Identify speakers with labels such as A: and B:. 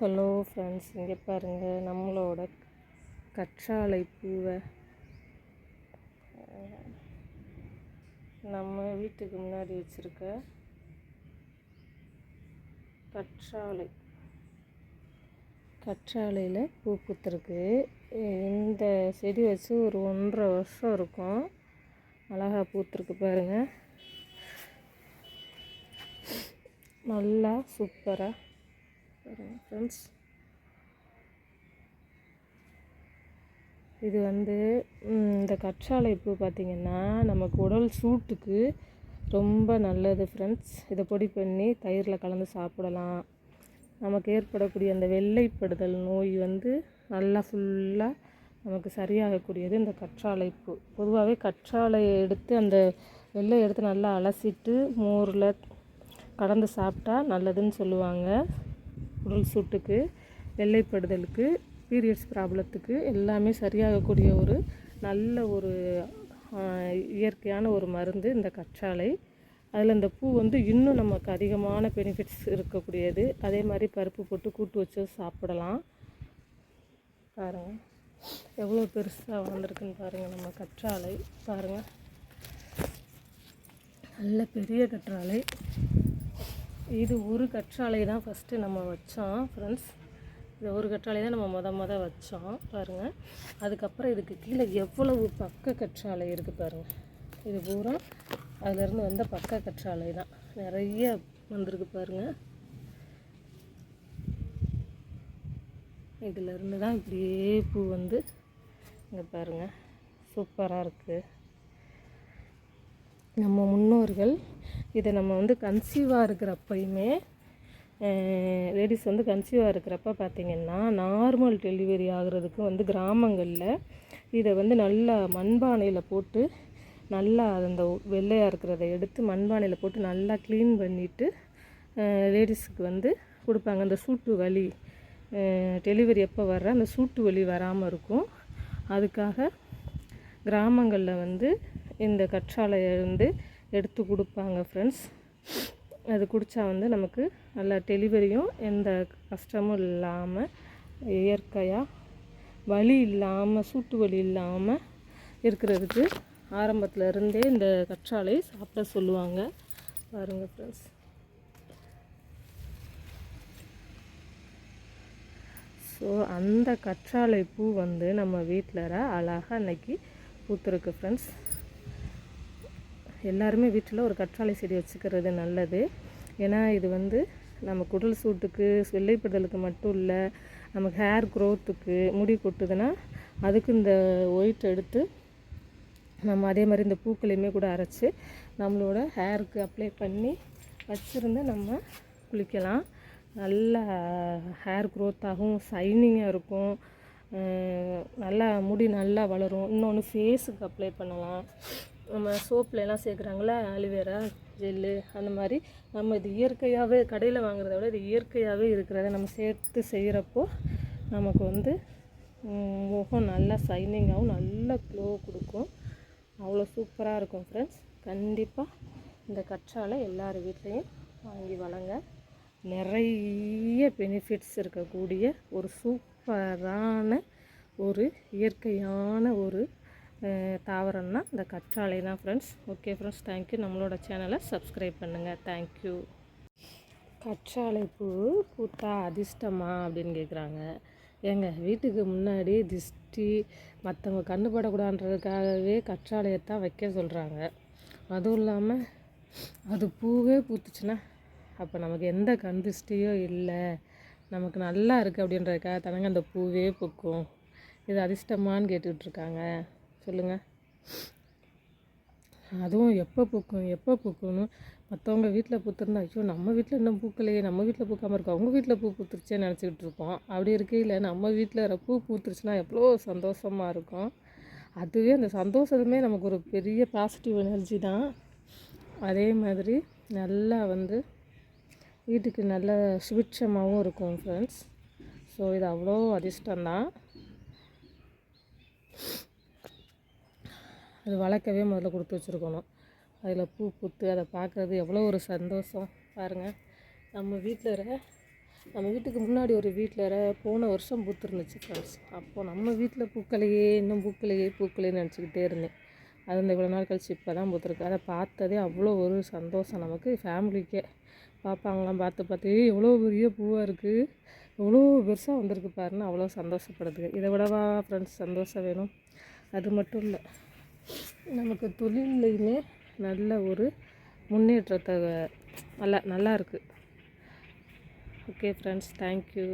A: Hello friends இங்கே பாருங்கள் நம்மளோட கற்றாழை பூவை நம்ம வீட்டுக்கு முன்னாடி வச்சுருக்க கற்றாழை. கற்றாழையில் பூ பூத்துருக்கு. இந்த செடி வச்சு ஒரு ஒன்றரை வருஷம் இருக்கும். அழகாக பூத்திருக்கு பாருங்கள் நல்லா சூப்பராக ஃப்ரெண்ட்ஸ் இது வந்து இந்த கற்றாழை பூ பார்த்திங்கன்னா நமக்கு உடல் சூட்டுக்கு ரொம்ப நல்லது ஃப்ரெண்ட்ஸ் இதை பொடி பண்ணி தயிரில் கலந்து சாப்பிடலாம். நமக்கு ஏற்படக்கூடிய அந்த வெள்ளைப்படுதல் நோய் வந்து நல்லா ஃபுல்லாக நமக்கு சரியாகக்கூடியது இந்த கற்றாழை பூ. பொதுவாகவே கற்றாழையை எடுத்து அந்த வெள்ளை எடுத்து நல்லா அலசிட்டு மோரில் கலந்து சாப்பிட்டா நல்லதுன்னு சொல்லுவாங்க. உடல் சூட்டுக்கு வெள்ளைப்படுதலுக்கு பீரியட்ஸ் ப்ராப்ளத்துக்கு எல்லாமே சரியாகக்கூடிய ஒரு நல்ல ஒரு இயற்கையான ஒரு மருந்து இந்த கற்றாழை. அதில் இந்த பூ வந்து இன்னும் நமக்கு அதிகமான பெனிஃபிட்ஸ் இருக்கக்கூடியது. அதே மாதிரி பருப்பு போட்டு கூட்டு வச்சு சாப்பிடலாம். பாருங்கள் எவ்வளோ பெருசாக வளர்ந்துருக்குன்னு பாருங்கள் நம்ம கற்றாழை. பாருங்கள் நல்ல பெரிய கற்றாழை. இது ஒரு கற்றாழை தான் ஃபஸ்ட்டு நம்ம வச்சோம் ஃப்ரெண்ட்ஸ் இது ஒரு கற்றாழை தான் நம்ம மொத மொதல் வச்சோம் பாருங்கள் அதுக்கப்புறம் இதுக்கு கீழே எவ்வளவு பக்க கற்றாழை இருக்குது பாருங்கள் இது பூரா அதுலேருந்து வந்த பக்க கற்றாழை தான். நிறைய வந்திருக்கு பாருங்கள் இதிலேருந்து தான் இப்படியே பூ வந்து இங்கே பாருங்கள் சூப்பராக இருக்குது நம்ம முன்னோர்கள் இதை நம்ம வந்து கன்சீவாக இருக்கிறப்பயுமே லேடிஸ் வந்து கன்சீவாக இருக்கிறப்ப பார்த்திங்கன்னா நார்மல் டெலிவரி ஆகிறதுக்கு வந்து கிராமங்களில் இதை வந்து நல்லா மண்பானையில் போட்டு நல்லா அந்த வெள்ளையாக இருக்கிறத எடுத்து மண்பானையில் போட்டு நல்லா க்ளீன் பண்ணிவிட்டு லேடிஸுக்கு வந்து கொடுப்பாங்க. அந்த சூட்டு வலி டெலிவரி எப்போ வர்ற அந்த சூட்டு வலி வராமல் இருக்கும். அதுக்காக கிராமங்களில் வந்து இந்த கற்றாழையை வந்து எடுத்து கொடுப்பாங்க ஃப்ரெண்ட்ஸ் அது குடித்தா வந்து நமக்கு நல்லா டெலிவரியும் எந்த கஷ்டமும் இல்லாமல் இயற்கையாக வலி இல்லாமல் சூட்டு வலி இல்லாமல் இருக்கிறதுக்கு ஆரம்பத்தில் இருந்தே இந்த கற்றாழை சாப்பிட சொல்லுவாங்க. பாருங்கள் ஃப்ரெண்ட்ஸ் ஸோ அந்த கற்றாழை பூ வந்து நம்ம வீட்டில் அழகாக அன்னைக்கு பூத்துருக்கு ஃப்ரெண்ட்ஸ் எல்லாருமே வீட்டில் ஒரு கற்றாழை செடி வச்சுக்கிறது நல்லது. ஏன்னா இது வந்து நம்ம குடல் சூட்டுக்கு வெள்ளைப்படுதலுக்கு மட்டும் இல்லை நமக்கு ஹேர் க்ரோத்துக்கு முடி கொட்டுதுன்னா அதுக்கு இந்த ஒயிட் எடுத்து நம்ம அதே மாதிரி இந்த பூக்களையுமே கூட அரைச்சி நம்மளோட ஹேருக்கு அப்ளை பண்ணி வச்சுருந்து நம்ம குளிக்கலாம். நல்லா ஹேர் க்ரோத்தாகவும் ஷைனிங்காக இருக்கும். நல்லா முடி நல்லா வளரும். இன்னொன்று ஃபேஸுக்கு அப்ளை பண்ணலாம். நம்ம சோப்புல சேர்க்குறாங்களா அலுவேரா ஜெல்லு அந்த மாதிரி நம்ம இது இயற்கையாகவே கடையில் வாங்குறத விட இது இயற்கையாகவே இருக்கிறத நம்ம சேர்த்து செய்கிறப்போ நமக்கு வந்து முகம் நல்லா ஷைனிங்காகவும் நல்ல க்ளோ கொடுக்கும். அவ்வளோ சூப்பராக இருக்கும் ஃப்ரெண்ட்ஸ் கண்டிப்பாக இந்த கற்றாழை எல்லார் வீட்லேயும் வாங்கி வளங்க. நிறைய பெனிஃபிட்ஸ் இருக்கக்கூடிய ஒரு சூப்பரான ஒரு இயற்கையான ஒரு தாவரம்னா இந்த கற்றாழை தான் ஃப்ரெண்ட்ஸ் ஓகே ஃப்ரெண்ட்ஸ் தேங்க்யூ நம்மளோட சேனலை சப்ஸ்கிரைப் பண்ணுங்கள் தேங்க்யூ கற்றாழை பூ பூத்தா அதிர்ஷ்டமா அப்படின்னு கேட்குறாங்க ஏங்க வீட்டுக்கு முன்னாடி திஷ்டி மற்றவங்க கண்ணு படக்கூடாதுன்றதுக்காகவே கற்றாழையத்தான் வைக்க சொல்கிறாங்க அதுவும் இல்லாமல் அது பூவே பூத்துச்சுன்னா அப்போ நமக்கு எந்த கண் திஷ்டியோ இல்லை. நமக்கு நல்லா இருக்குது அப்படின்றதுக்காக தானங்க அந்த பூவே பூக்கும். இது அதிர்ஷ்டமான்னு கேட்டுக்கிட்டு இருக்காங்க. சொல்லுங்கள் அதுவும் எப்போ பூக்கும் எப்போ பூக்கும்னு மற்றவங்க வீட்டில் பூத்துருந்தா ஐயோ நம்ம வீட்டில் இன்னும் பூக்கலையே நம்ம வீட்டில் பூக்காமல் இருக்கும். அவங்க வீட்டில் பூ பூத்துருச்சேன்னு நினச்சிக்கிட்டு இருப்போம். அப்படி இருக்கையில் நம்ம வீட்டில் பூ பூத்துருச்சுன்னா எவ்வளோ சந்தோஷமாக இருக்கும். அதுவே அந்த சந்தோஷமே நமக்கு ஒரு பெரிய பாசிட்டிவ் எனர்ஜி தான். அதே மாதிரி நல்லா வந்து வீட்டுக்கு நல்ல சுபிட்சமாகவும் இருக்கும் ஃப்ரெண்ட்ஸ் ஸோ இது அவ்வளோ அதிர்ஷ்டம்தான். அது வளர்க்கவே முதல்ல கொடுத்து வச்சுருக்கணும். அதில் பூ பூத்து அதை பார்க்குறது எவ்வளோ ஒரு சந்தோஷம் பாருங்கள் நம்ம வீட்டில் இருக்க நம்ம வீட்டுக்கு முன்னாடி ஒரு வீட்டில் போன வருஷம் பூத்துருந்துச்சு ஃப்ரெண்ட்ஸ் அப்போது நம்ம வீட்டில் பூக்களையே இன்னும் பூக்களையே பூக்களையே நினச்சிக்கிட்டே இருந்தேன். அது இந்த இவ்வளோ நாள் கழிச்சு இப்போ தான் பூத்துருக்கு. அதை பார்த்ததே அவ்வளோ ஒரு சந்தோஷம் நமக்கு. ஃபேமிலிக்கே பார்ப்பாங்களாம் பார்த்து பார்த்து எவ்வளோ பெரிய பூவாக இருக்குது எவ்வளோ பெருசாக வந்திருக்கு பாருன்னு அவ்வளோ சந்தோஷப்படுதுங்க இதை விடவா ஃப்ரெண்ட்ஸ் சந்தோஷம் வேணும். அது மட்டும் இல்லை. நமக்கு தொழில்லையுமே நல்ல ஒரு முன்னேற்றத்தை நல்லா நல்லா இருக்குது ஓகே ஃப்ரெண்ட்ஸ் தேங்க்யூ